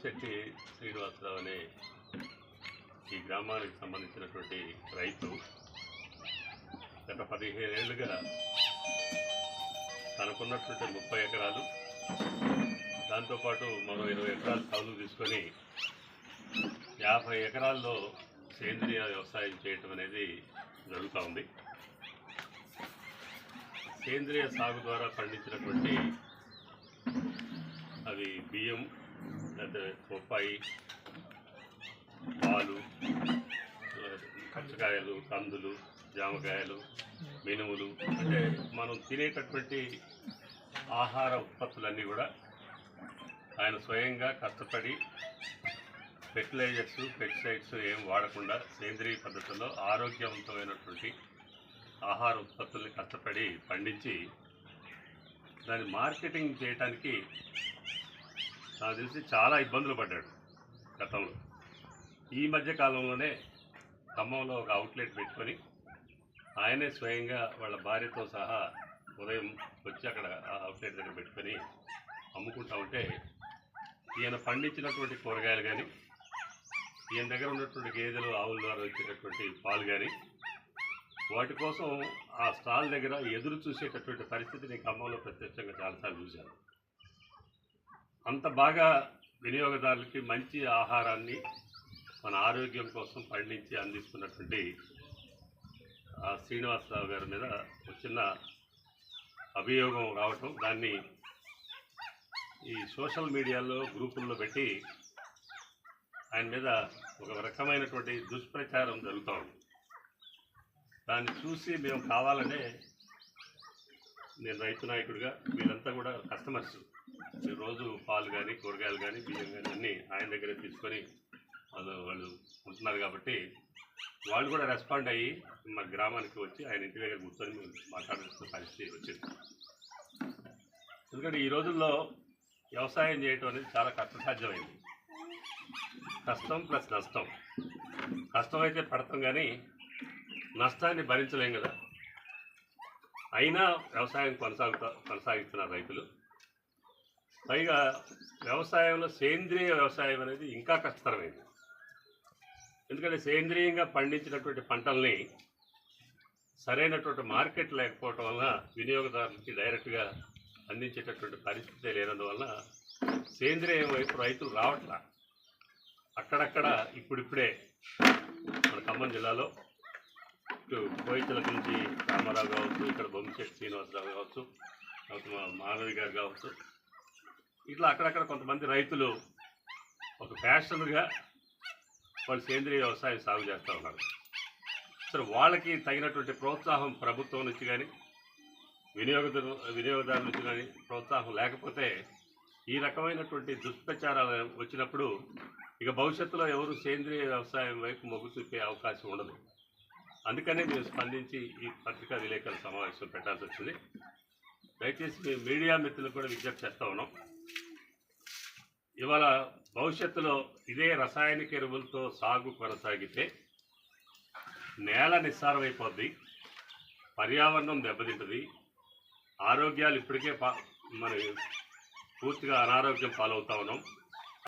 బొమ్మిశెట్టి శ్రీనివాసరావు అనే ఈ గ్రామానికి సంబంధించినటువంటి రైతు గత పదిహేను ఏళ్ళుగా తనకున్నటువంటి ముప్పై ఎకరాలు దాంతోపాటు మరో ఇరవై ఎకరాలు కౌలు తీసుకొని యాభై ఎకరాల్లో సేంద్రియ వ్యవసాయం చేయటం అనేది జరుగుతూ ఉంది. సేంద్రియ సాగు ద్వారా పండించినటువంటి అవి బియ్యం బొప్పాయి పాలు కచ్చకాయలు కందులు జామకాయలు మినుములు అంటే మనం తినేటటువంటి ఆహార ఉత్పత్తులన్నీ కూడా ఆయన స్వయంగా కష్టపడి ఫెర్టిలైజర్స్ పెస్టిసైడ్స్ ఏం వాడకుండా సేంద్రియ పద్ధతుల్లో ఆరోగ్యవంతమైనటువంటి ఆహార ఉత్పత్తుల్ని కష్టపడి పండించి దాన్ని మార్కెటింగ్ చేయడానికి నాకు తెలిసి చాలా ఇబ్బందులు పడ్డాడు గతంలో. ఈ మధ్య కాలంలోనే ఖమ్మంలో ఒక అవుట్లెట్ పెట్టుకొని ఆయనే స్వయంగా వాళ్ళ భార్యతో సహా ఉదయం వచ్చి అక్కడ ఆ అవుట్లెట్ దగ్గర పెట్టుకొని అమ్ముకుంటా ఉంటే ఈయన పండించినటువంటి కూరగాయలు కానీ ఈయన దగ్గర ఉన్నటువంటి గేదెలు ఆవుల ద్వారా వచ్చేటటువంటి పాలు కానీ వాటి కోసం ఆ స్టాల్ దగ్గర ఎదురు చూసేటటువంటి పరిస్థితిని ఖమ్మంలో ప్రత్యక్షంగా చాలాసార్లు చూశాను. అంత బాగా వినియోగదారులకి మంచి ఆహారాన్ని మన ఆరోగ్యం కోసం పండించి అందిస్తున్నటువంటి ఆ శ్రీనివాసరావు గారి మీద ఒక చిన్న అభియోగం రావటం దాన్ని ఈ సోషల్ మీడియాలో గ్రూపుల్లో పెట్టి ఆయన మీద ఒక రకమైనటువంటి దుష్ప్రచారం జరుగుతూ ఉంది. దాన్ని చూసి మేము కావాలనే నేను రైతు నాయకుడిగా వీళ్ళంతా కూడా కస్టమర్స్ రోజు పాలు కానీ కూరగాయలు కానీ బియ్యం కానీ అన్నీ ఆయన దగ్గరే తీసుకొని వాళ్ళు వాళ్ళు ఉంటున్నారు కాబట్టి వాళ్ళు కూడా రెస్పాండ్ అయ్యి మా గ్రామానికి వచ్చి ఆయన ఇంటి దగ్గర కూర్చొని మేము మాట్లాడాల్సిన పరిస్థితి వచ్చింది. ఎందుకంటే ఈ రోజుల్లో వ్యవసాయం చేయటం అనేది చాలా కష్టసాధ్యమైంది. కష్టం ప్లస్ నష్టం. కష్టమైతే పడతాం కానీ నష్టాన్ని భరించలేం కదా. అయినా వ్యవసాయం కొనసాగుతా కొనసాగిస్తున్నారు రైతులు. పైగా వ్యవసాయంలో సేంద్రియ వ్యవసాయం అనేది ఇంకా కష్టతరమైంది. ఎందుకంటే సేంద్రియంగా పండించినటువంటి పంటల్ని సరైనటువంటి మార్కెట్ లేకపోవటం వలన వినియోగదారులకి డైరెక్ట్గా అందించేటటువంటి పరిస్థితి లేనందువలన సేంద్రియం వైపు రైతులు రావట్లా. అక్కడక్కడ ఇప్పుడిప్పుడే మన ఖమ్మం జిల్లాలో ఇటు కోయితల నుంచి రామారావు కావచ్చు ఇక్కడ బొమ్మిశెట్టి శ్రీనివాసరావు కావచ్చు లేకపోతే గారు కావచ్చు ఇట్లా అక్కడక్కడ కొంతమంది రైతులు ఒక ఫ్యాషన్గా వాళ్ళు సేంద్రియ వ్యవసాయం సాగు చేస్తూ ఉన్నారు. సరే వాళ్ళకి తగినటువంటి ప్రోత్సాహం ప్రభుత్వం నుంచి కానీ వినియోగదారు వినియోగదారుల నుంచి కానీ ప్రోత్సాహం లేకపోతే ఈ రకమైనటువంటి దుష్ప్రచారాలు వచ్చినప్పుడు ఇక భవిష్యత్తులో ఎవరు సేంద్రియ వ్యవసాయం వైపు మొగ్గు చూపే అవకాశం ఉండదు. అందుకనే మేము స్పందించి ఈ పత్రికా విలేకరుల సమావేశం పెట్టాల్సి వచ్చింది. దయచేసి మేము మీడియా మిత్రులు కూడా విజ్ఞప్తి చేస్తూ ఉన్నాం. ఇవాళ భవిష్యత్తులో ఇదే రసాయనిక ఎరువులతో సాగు కొనసాగితే నేల నిస్సారమైపోద్ది పర్యావరణం దెబ్బతింటుంది ఆరోగ్యాలు ఇప్పటికే పా మన పూర్తిగా అనారోగ్యం పాలవుతా ఉన్నాం.